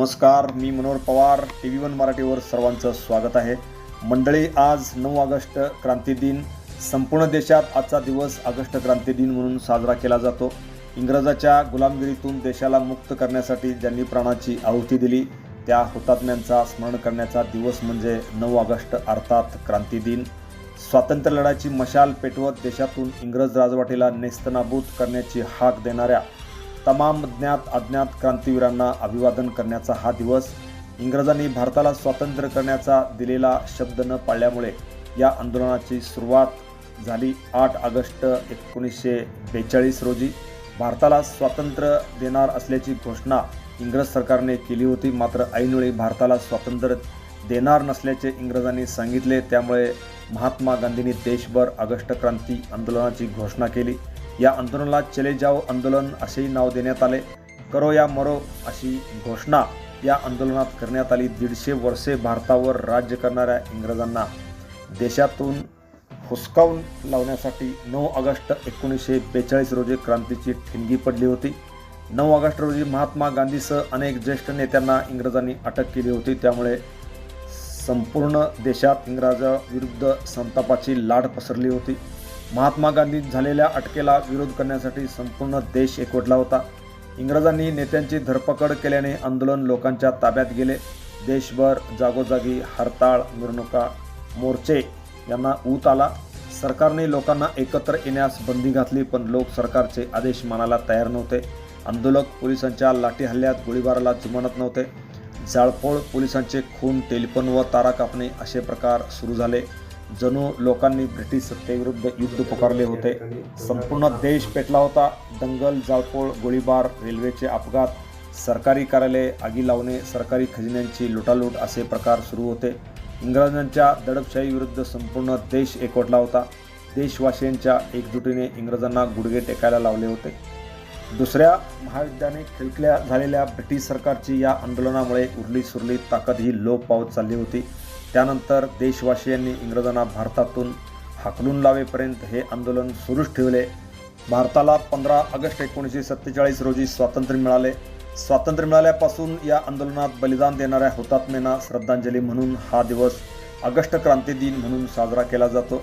नमस्कार मी Manohar Pawar T V one मराठीवर सर्वांचं स्वागत आहे. मंडळी आज नऊ ऑगस्ट क्रांती दिन. संपूर्ण देशात आजचा दिवस ऑगस्ट क्रांती दिन म्हणून साजरा केला जातो. इंग्रजाच्या गुलामगिरीतून देशाला मुक्त करण्यासाठी ज्यांनी प्राणाची आहुती दिली त्या हुतात्म्यांचा स्मरण करण्याचा दिवस म्हणजे नऊ ऑगस्ट अर्थात क्रांती दिन. स्वातंत्र्य लढ्याची मशाल पेटवत देशातून इंग्रज राजवाटीला नेस्तनाबूत करण्याची हाक देणाऱ्या तमाम ज्ञात अज्ञात क्रांतीवीरांना अभिवादन करण्याचा हा दिवस इंग्रजांनी भारताला स्वातंत्र्य करण्याचा दिलेला शब्द न पाळल्यामुळे या आंदोलनाची सुरुवात झाली आठ ऑगस्ट एकोणीसशे बेचाळीस रोजी. भारताला स्वातंत्र्य देणार असल्याची घोषणा इंग्रज सरकारने केली होती. मात्र ऐनवेळी भारताला स्वातंत्र्य देणार नसल्याचे इंग्रजांनी सांगितले. त्यामुळे महात्मा गांधींनी देशभर ऑगस्ट क्रांती आंदोलनाची घोषणा केली. या आंदोलनाला चले जाओ आंदोलन असेही नाव देण्यात आले. करो या मरो अशी घोषणा या आंदोलनात करण्यात आली. दीडशे वर्षे भारतावर राज्य करणाऱ्या इंग्रजांना देशातून हुसकावून लावण्यासाठी नऊ ऑगस्ट एकोणीसशे बेचाळीस रोजी क्रांतीची ठिणगी पडली होती. नऊ ऑगस्ट रोजी महात्मा गांधीसह अनेक ज्येष्ठ नेत्यांना इंग्रजांनी अटक केली होती. त्यामुळे संपूर्ण देशात इंग्रजाविरुद्ध संतापाची लाट पसरली होती. महात्मा गांधी झालेल्या अटकेला विरोध करण्यासाठी संपूर्ण देश एकवटला होता. इंग्रजांनी नेत्यांची धरपकड केल्याने आंदोलन लोकांच्या ताब्यात गेले. देशभर जागोजागी हरताळ मिरवणुका मोर्चे यांना ऊत आला. सरकारने लोकांना एकत्र येण्यास बंदी घातली पण लोक सरकारचे आदेश मानायला तयार नव्हते. आंदोलक पोलिसांच्या लाठी हल्ल्यात गोळीबाराला जुमानत नव्हते. जाळपोळ पोलिसांचे खून टेलिफोन व तारा कापणे असे प्रकार सुरू झाले. जणू लोकांनी ब्रिटिश सत्तेविरुद्ध युद्ध पुकारले होते. संपूर्ण देश पेटला होता. दंगल जाळपोळ गोळीबार रेल्वेचे अपघात सरकारी कार्यालये आगी लावणे सरकारी खजिन्यांची लुटालूट असे प्रकार सुरू होते. इंग्रजांच्या दडपशाहीविरुद्ध संपूर्ण देश एकवटला होता. देशवासियांच्या एकजुटीने इंग्रजांना गुडघे टेकायला लावले होते. दुसऱ्या महायुद्धाने खिळखिळ्या झालेल्या ब्रिटिश सरकारची या आंदोलनामुळे उरली सुरली ताकद ही लोप पावत चालली होती. त्यानंतर देशवासियांनी इंग्रजांना भारतातून हाकलून लावेपर्यंत हे आंदोलन सुरूच ठेवले. भारताला पंधरा ऑगस्ट एकोणीसशे सत्तेचाळीस रोजी स्वातंत्र्य मिळाले. स्वातंत्र्य मिळाल्यापासून या आंदोलनात बलिदान देणाऱ्या हुतात्म्यांना श्रद्धांजली म्हणून हा दिवस ऑगस्ट क्रांती दिन म्हणून साजरा केला जातो.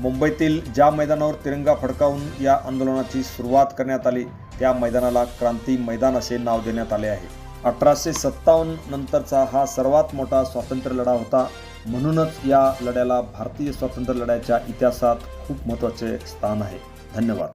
मुंबईतील ज्या मैदानावर तिरंगा फडकावून या आंदोलनाची सुरुवात करण्यात आली त्या मैदानाला क्रांती मैदान असे नाव देण्यात आले आहे. अठराशे सत्तावन्न नंतरचा हा सर्वात मोठा स्वातंत्र्य लढा होता. म्हणूनच या लढ्याला भारतीय स्वातंत्र्य लढ्याच्या इतिहासात खूप महत्त्वाचे स्थान आहे. धन्यवाद.